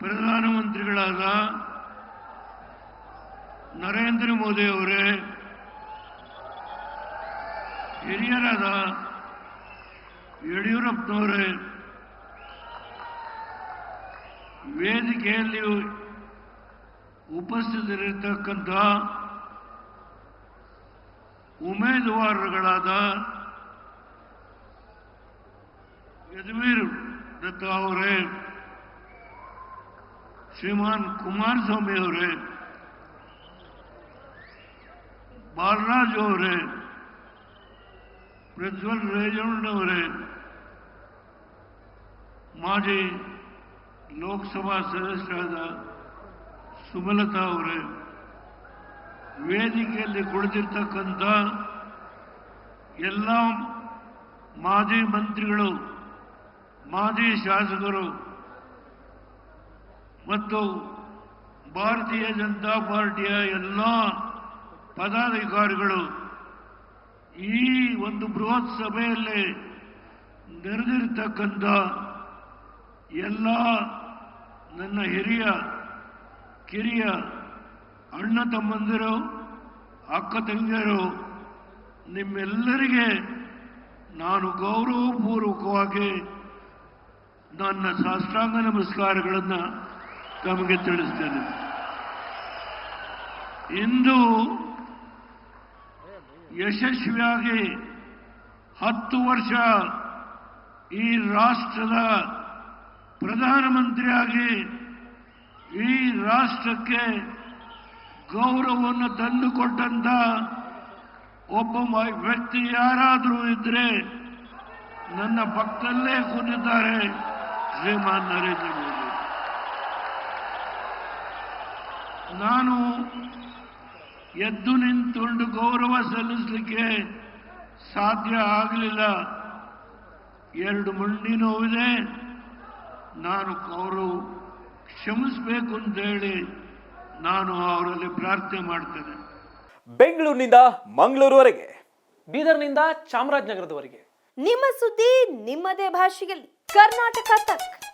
ಪ್ರಧಾನಮಂತ್ರಿಗಳಾದ ನರೇಂದ್ರ ಮೋದಿ ಅವರೇ ಹಿರಿಯರಾದ ಯಡಿಯೂರಪ್ಪನವರೇ ವೇದಿಕೆಯಲ್ಲಿ ಉಪಸ್ಥಿತರಿರ್ತಕ್ಕಂಥ ಉಮೇದುವಾರರುಗಳಾದ ಯದುವೀರ್ ದತ್ತ ಅವರೇ ಶ್ರೀಮಾನ್ ಕುಮಾರಸ್ವಾಮಿ ಅವರೇ, ಬಾಲರಾಜ್ ಅವರೇ, ಪ್ರಜ್ವಲ್ ರೇಜಣ್ಣವರೇ ಮಾಜಿ ಲೋಕಸಭಾ ಸದಸ್ಯರಾದ ಸುಮಲತಾ ಅವರೇ, ವೇದಿಕೆಯಲ್ಲಿ ಕುಳಿತಿರ್ತಕ್ಕಂಥ ಎಲ್ಲ ಮಾಜಿ ಮಂತ್ರಿಗಳು, ಮಾಜಿ ಶಾಸಕರು ಮತ್ತು ಭಾರತೀಯ ಜನತಾ ಪಾರ್ಟಿಯ ಎಲ್ಲ ಪದಾಧಿಕಾರಿಗಳು ಈ ಒಂದು ಬೃಹತ್ ಸಭೆಯಲ್ಲಿ ನೆರೆದಿರ್ತಕ್ಕಂಥ ಎಲ್ಲ ನನ್ನ ಹಿರಿಯ, ಕಿರಿಯ ಅಣ್ಣ ತಮ್ಮಂದಿರು, ಅಕ್ಕ ತಂಗಿಯರು, ನಿಮ್ಮೆಲ್ಲರಿಗೆ ನಾನು ಗೌರವಪೂರ್ವಕವಾಗಿ ನನ್ನ ಸಾಷ್ಟಾಂಗ ನಮಸ್ಕಾರಗಳನ್ನು ತಮಗೆ ತಿಳಿಸ್ತೇನೆ. ಇಂದು ಯಶಸ್ವಿಯಾಗಿ ಹತ್ತು ವರ್ಷ ಈ ರಾಷ್ಟ್ರದ ಪ್ರಧಾನಮಂತ್ರಿಯಾಗಿ ಈ ರಾಷ್ಟ್ರಕ್ಕೆ ಗೌರವವನ್ನು ತಂದುಕೊಟ್ಟಂತ ಒಬ್ಬ ವ್ಯಕ್ತಿ ಯಾರಾದರೂ ಇದ್ರೆ ನನ್ನ ಪಕ್ಕದಲ್ಲೇ ಕೂತಿದ್ದಾರೆ ಶ್ರೀಮಾನ್ ನರೇಂದ್ರ ಮೋದಿ. ನಾನು ಎದ್ದು ನಿಂತುಕೊಂಡು ಗೌರವ ಸಲ್ಲಿಸಲಿಕ್ಕೆ ಸಾಧ್ಯ ಆಗಲಿಲ್ಲ. ಎರಡು ಮಂಡಿ ನೋವಿದೆ. ನಾನು ಅವರು ಕ್ಷಮಿಸಬೇಕು ಅಂತ ಹೇಳಿ ನಾನು ಅವರಲ್ಲಿ ಪ್ರಾರ್ಥನೆ ಮಾಡ್ತೇನೆ. ಬೆಂಗಳೂರಿನಿಂದ ಮಂಗಳೂರುವರೆಗೆ ಬೀದರ್ನಿಂದ ಚಾಮರಾಜನಗರದವರೆಗೆ. ನಿಮ್ಮ ಸುದ್ದಿ ನಿಮ್ಮದೇ ಭಾಷೆಯಲ್ಲಿ. ಕರ್ನಾಟಕ ತಕ್.